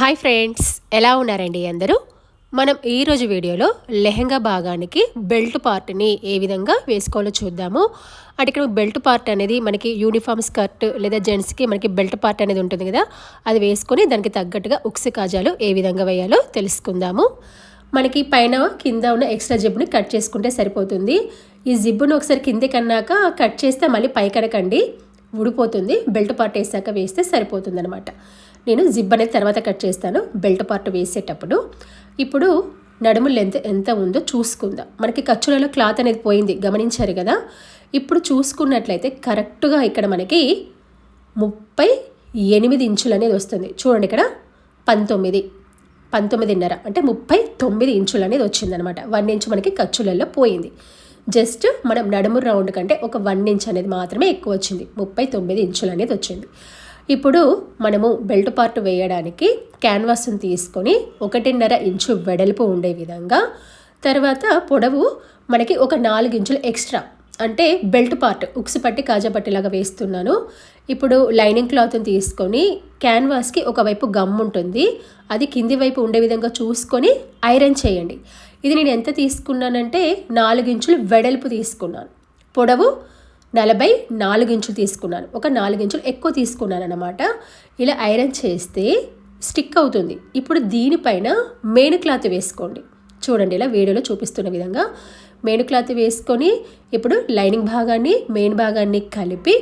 Hi friends ఎలా ఉన్నారండి అందరూ? మనం ఈరోజు వీడియోలో లెహంగా భాగానికి బెల్ట్ పార్ట్ని ఏ విధంగా వేసుకోవాలో చూద్దాము. అంటే ఇక్కడ బెల్ట్ పార్ట్ అనేది మనకి యూనిఫామ్ స్కర్ట్ లేదా జెంట్స్కి మనకి బెల్ట్ పార్ట్ అనేది ఉంటుంది కదా అది వేసుకొని దానికి తగ్గట్టుగా ఉక్సి కాజాలు ఏ విధంగా వేయాలో తెలుసుకుందాము. మనకి పైన కింద ఉన్న ఎక్స్ట్రా జిబ్ని కట్ చేసుకుంటే సరిపోతుంది. ఈ జిబ్బును ఒకసారి కిందకి అన్నాక కట్ చేస్తే మళ్ళీ పైకడకండి ఊడిపోతుంది. బెల్ట్ పార్ట్ వేసాక వేస్తే సరిపోతుంది అనమాట నేను జిబ్ అనేది తర్వాత కట్ చేస్తాను. బెల్ట్ పార్ట్ వేసేటప్పుడు. ఇప్పుడు నడుము లెంత్ ఎంత ఉందో చూసుకుందాం. మనకి ఖర్చులలో క్లాత్ అనేది పోయింది గమనించారు కదా? ఇప్పుడు చూసుకున్నట్లయితే కరెక్ట్గా ఇక్కడ మనకి ముప్పై ఎనిమిది ఇంచులు అనేది వస్తుంది. చూడండి ఇక్కడ పంతొమ్మిది పంతొమ్మిదిన్నర అంటే ముప్పై తొమ్మిది ఇంచులు అనేది వచ్చిందనమాట. వన్ ఇంచ్ మనకి ఖర్చులలో పోయింది. జస్ట్ మనం నడుము రౌండ్ కంటే ఒక వన్ ఇంచ్ అనేది మాత్రమే ఎక్కువ వచ్చింది. ముప్పై తొమ్మిది ఇంచులు అనేది వచ్చింది. ఇప్పుడు మనము బెల్ట్ పార్ట్ వేయడానికి క్యాన్వాస్ని తీసుకొని ఒకటిన్నర ఇంచు వెడల్పు ఉండే విధంగా తర్వాత పొడవు మనకి ఒక నాలుగు ఇంచులు ఎక్స్ట్రా. అంటే బెల్ట్ పార్ట్ ఉక్స్ పట్టి కాజా పట్టిలాగా వేస్తున్నాను. ఇప్పుడు లైనింగ్ క్లాత్ని తీసుకొని క్యాన్వాస్కి ఒకవైపు గమ్ ఉంటుంది. అది కింది వైపు ఉండే విధంగా చూసుకొని ఐరన్ చేయండి. ఇది నేను ఎంత తీసుకున్నానంటే నాలుగు ఇంచులు వెడల్పు తీసుకున్నాను. పొడవు నలభై నాలుగించులు తీసుకున్నాను. ఒక నాలుగించులు ఎక్కువ తీసుకున్నాను అనమాట ఇలా ఐరన్ చేస్తే స్టిక్ అవుతుంది. ఇప్పుడు దీనిపైన మెయిన్ క్లాత్ వేసుకోండి. చూడండి ఇలా వీడియోలో చూపిస్తున్న విధంగా మెయిన్ క్లాత్ వేసుకొని ఇప్పుడు లైనింగ్ భాగాన్ని మెయిన్ భాగాన్ని కలిపి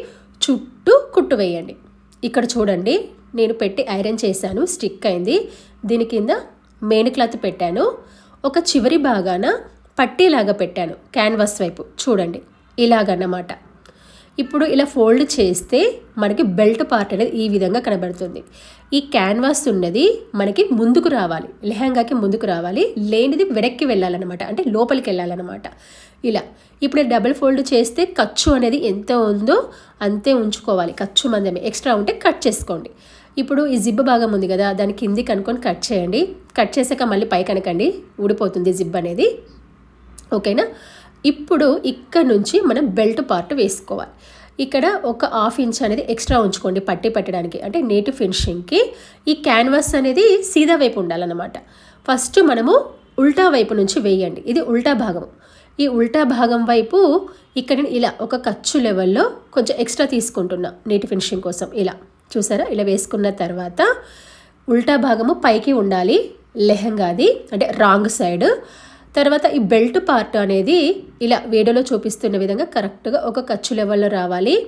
చుట్టూ కుట్టు వేయండి. ఇక్కడ చూడండి నేను పెట్టి ఐరన్ చేశాను స్టిక్ అయింది. దీని కింద మెయిన్ క్లాత్ పెట్టాను. ఒక చివరి భాగాన పట్టీలాగా పెట్టాను క్యాన్వాస్ వైపు. చూడండి ఇలాగన్నమాట. ఇప్పుడు ఇలా ఫోల్డ్ చేస్తే మనకి బెల్ట్ పార్ట్ అనేది ఈ విధంగా కనబడుతుంది. ఈ క్యాన్వాస్ ఉన్నది మనకి ముందుకు రావాలి. లెహంగాకి ముందుకు రావాలి. లేనిది వెనక్కి వెళ్ళాలన్నమాట. అంటే లోపలికి వెళ్ళాలన్నమాట. ఇలా. ఇప్పుడు డబుల్ ఫోల్డ్ చేస్తే ఖర్చు అనేది ఎంత ఉందో అంతే ఉంచుకోవాలి. ఖర్చు మందమే ఎక్స్ట్రా ఉంటే కట్ చేసుకోండి. ఇప్పుడు ఈ జిబ్ భాగం ఉంది కదా దాని కింది కనుక్కొని కట్ చేయండి. కట్ చేసాక మళ్ళీ పై కనకండి. ఊడిపోతుంది జిబ్ అనేది. ఓకేనా? ఇప్పుడు ఇక్కడ నుంచి మనం బెల్ట్ పార్ట్ వేసుకోవాలి. ఇక్కడ ఒక హాఫ్ ఇంచ్ అనేది ఎక్స్ట్రా ఉంచుకోండి పట్టి పెట్టడానికి. అంటే నేటి ఫినిషింగ్కి ఈ క్యాన్వాస్ అనేది సీదా వైపు ఉండాలన్నమాట. ఫస్ట్ మనము ఉల్టా వైపు నుంచి వేయండి. ఇది ఉల్టా భాగం. ఈ ఉల్టా భాగం వైపు ఇక్కడ ఇలా ఒక ఖర్చు లెవెల్లో కొంచెం ఎక్స్ట్రా తీసుకుంటున్నా నీటి ఫినిషింగ్ కోసం. ఇలా చూసారా? ఇలా వేసుకున్న తర్వాత ఉల్టా భాగము పైకి ఉండాలి. లెహంగాది అంటే రాంగ్ సైడ్. తర్వాత ఈ బెల్ట్ పార్ట్ అనేది ఇలా వీడియోలో చూపిస్తున్న విధంగా కరెక్ట్గా ఒక ఖర్చు లెవెల్లో రావాలి.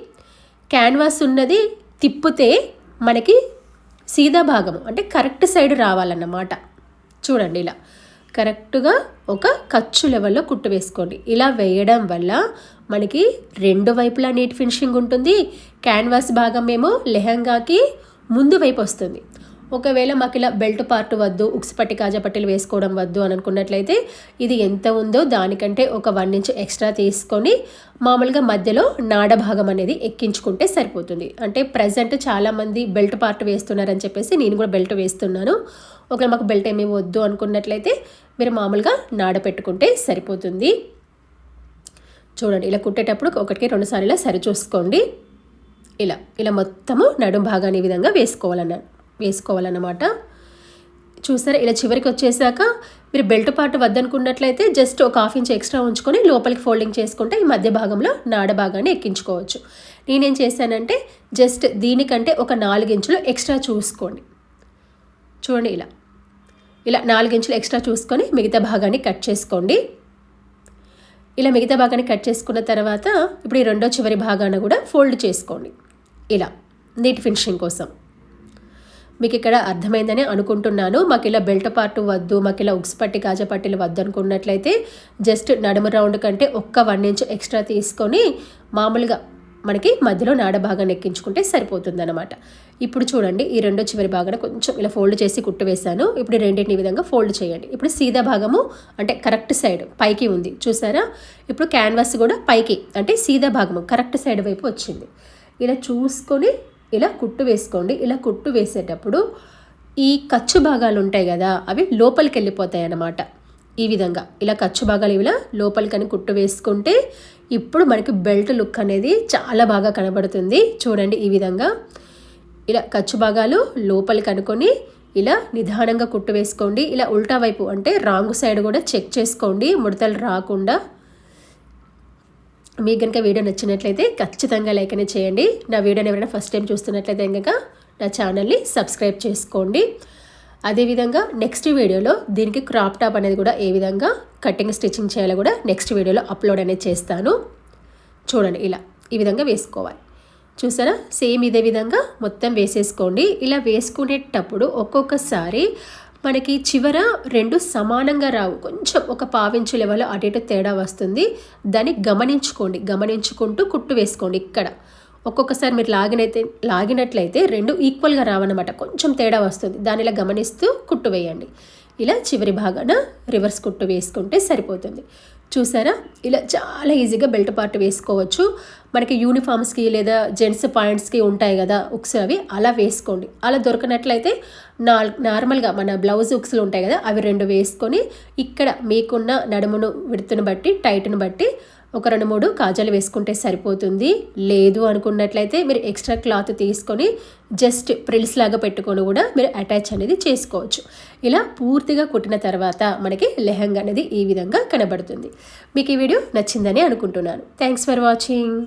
క్యాన్వాస్ ఉన్నది తిప్పితే మనకి సీదా భాగం అంటే కరెక్ట్ సైడ్ రావాలన్నమాట. చూడండి ఇలా. కరెక్ట్గా ఒక ఖర్చు లెవెల్లో కుట్టు వేసుకోండి. ఇలా వేయడం వల్ల మనకి రెండు వైపులా నీట్ ఫినిషింగ్ ఉంటుంది. క్యాన్వాస్ భాగం ఏమో లెహంగాకి ముందు వైపు వస్తుంది. ఒకవేళ మాకు ఇలా బెల్ట్ పార్ట్ వద్దు ఉక్సిపట్టి కాజా వేసుకోవడం వద్దు అని అనుకున్నట్లయితే ఇది ఎంత ఉందో దానికంటే ఒక వన్ ఇంచ్ ఎక్స్ట్రా తీసుకొని మామూలుగా మధ్యలో నాడ భాగం అనేది ఎక్కించుకుంటే సరిపోతుంది. అంటే ప్రజెంట్ చాలామంది బెల్ట్ పార్ట్ వేస్తున్నారని చెప్పేసి నేను కూడా బెల్ట్ వేస్తున్నాను. ఒకవేళ మాకు బెల్ట్ ఏమీ వద్దు అనుకున్నట్లయితే మీరు మామూలుగా నాడ పెట్టుకుంటే సరిపోతుంది. చూడండి ఇలా కుట్టేటప్పుడు ఒకటికి రెండు సార్లు ఇలా సరిచూసుకోండి. ఇలా ఇలా మొత్తము నడుం భాగాన్ని ఈ విధంగా వేసుకోవాలన్నాను వేసుకోవాలన్నమాట. చూసారా ఇలా చివరికి వచ్చేసాక మీరు బెల్ట్ పార్ట్ వద్దనుకున్నట్లయితే జస్ట్ ఒక హాఫ్ ఇంచ్ ఎక్స్ట్రా ఉంచుకొని లోపలికి ఫోల్డింగ్ చేసుకుంటే ఈ మధ్య భాగంలో నాడ భాగాన్ని ఎక్కించుకోవచ్చు. నేనేం చేశానంటే జస్ట్ దీనికంటే ఒక నాలుగించులు ఎక్స్ట్రా చూసుకోండి. చూడండి ఇలా. ఇలా నాలుగించులు ఎక్స్ట్రా చూసుకొని మిగతా భాగాన్ని కట్ చేసుకోండి. ఇలా మిగతా భాగాన్ని కట్ చేసుకున్న తర్వాత ఇప్పుడు ఈ రెండో చివరి భాగాన్ని కూడా ఫోల్డ్ చేసుకోండి. ఇలా నీట్ ఫినిషింగ్ కోసం. మీకు ఇక్కడ అర్థమైందని అనుకుంటున్నాను. మాకు ఇలా బెల్ట్ పార్ట్ వద్దు మాకు ఇలా ఉక్స్ పట్టి కాజా పట్టీలు వద్దు అనుకున్నట్లయితే జస్ట్ నడుము రౌండ్ కంటే ఒక్క వన్ ఇంచ్ ఎక్స్ట్రా తీసుకొని మామూలుగా మనకి మధ్యలో నాడ భాగాన్ని ఎక్కించుకుంటే సరిపోతుందన్నమాట. ఇప్పుడు చూడండి ఈ రెండో చివరి భాగాన్ని కొంచెం ఇలా ఫోల్డ్ చేసి కుట్టు వేశాను. ఇప్పుడు రెండింటిని విధంగా ఫోల్డ్ చేయండి. ఇప్పుడు సీదా భాగము అంటే కరెక్ట్ సైడ్ పైకి ఉంది. చూసారా? ఇప్పుడు క్యాన్వాస్ కూడా పైకి అంటే సీదా భాగము కరెక్ట్ సైడ్ వైపు వచ్చింది. ఇలా చూసుకొని ఇలా కుట్టు వేసుకోండి. ఇలా కుట్టు వేసేటప్పుడు ఈ ఖర్చు భాగాలు ఉంటాయి కదా అవి లోపలికి వెళ్ళిపోతాయి అన్నమాట. ఈ విధంగా ఇలా ఖర్చు భాగాలు ఇలా లోపలికని కుట్టు వేసుకుంటే ఇప్పుడు మనకి బెల్ట్ లుక్ అనేది చాలా బాగా కనబడుతుంది. చూడండి ఈ విధంగా ఇలా ఖర్చు భాగాలు లోపలికి అనుకొని ఇలా నిదానంగా కుట్టు వేసుకోండి. ఇలా ఉల్టా వైపు అంటే రాంగ్ సైడ్ కూడా చెక్ చేసుకోండి. ముడతలు రాకుండా మీకు కనుక వీడియో నచ్చినట్లయితే ఖచ్చితంగా లైక్ అనేది చేయండి. నా వీడియోని ఎవరైనా ఫస్ట్ టైం చూస్తున్నట్లయితే కనుక నా ఛానల్ని సబ్స్క్రైబ్ చేసుకోండి. అదేవిధంగా నెక్స్ట్ వీడియోలో దీనికి క్రాప్ టాప్ అనేది కూడా ఏ విధంగా కటింగ్ స్టిచ్చింగ్ చేయాలో కూడా నెక్స్ట్ వీడియోలో అప్లోడ్ అనేది చేస్తాను. చూడండి ఇలా ఈ విధంగా వేసుకోవాలి. చూసారా? సేమ్ ఇదే విధంగా మొత్తం వేసేసుకోండి. ఇలా వేసుకునేటప్పుడు ఒక్కొక్కసారి మనకి చివర రెండు సమానంగా రావు. కొంచెం ఒక పావించు లెవెల్ అటు ఇటు తేడా వస్తుంది. దాన్ని గమనించుకోండి. గమనించుకుంటూ కుట్టు వేసుకోండి ఇక్కడ. ఒక్కొక్కసారి మీరు లాగినైతే లాగినట్లయితే రెండు ఈక్వల్గా రావన్నమాట. కొంచెం తేడా వస్తుంది. దానిలా గమనిస్తూ కుట్టు వేయండి. ఇలా చివరి భాగాన రివర్స్ కుట్టు వేసుకుంటే సరిపోతుంది. చూసారా? ఇలా చాలా ఈజీగా బెల్ట్ పార్ట్ వేసుకోవచ్చు. మనకి యూనిఫామ్స్కి లేదా జెంట్స్ పాయింట్స్కి ఉంటాయి కదా ఉక్స్ అవి. అలా వేసుకోండి. అలా దొరకనట్లయితే నా నార్మల్గా మన బ్లౌజ్ ఉక్స్లు ఉంటాయి కదా అవి రెండు వేసుకొని ఇక్కడ మీకున్న నడుమును విడుతును బట్టి టైట్ను బట్టి ఒక రెండు మూడు కాజాలు వేసుకుంటే సరిపోతుంది. లేదు అనుకున్నట్లయితే మీరు ఎక్స్ట్రా క్లాత్ తీసుకొని జస్ట్ ప్రిల్స్ లాగా పెట్టుకొని కూడా మీరు అటాచ్ అనేది చేసుకోవచ్చు. ఇలా పూర్తిగా కుట్టిన తర్వాత మనకి లెహంగా అనేది ఈ విధంగా కనబడుతుంది. మీకు ఈ వీడియో నచ్చిందని అనుకుంటున్నాను. Thanks for watching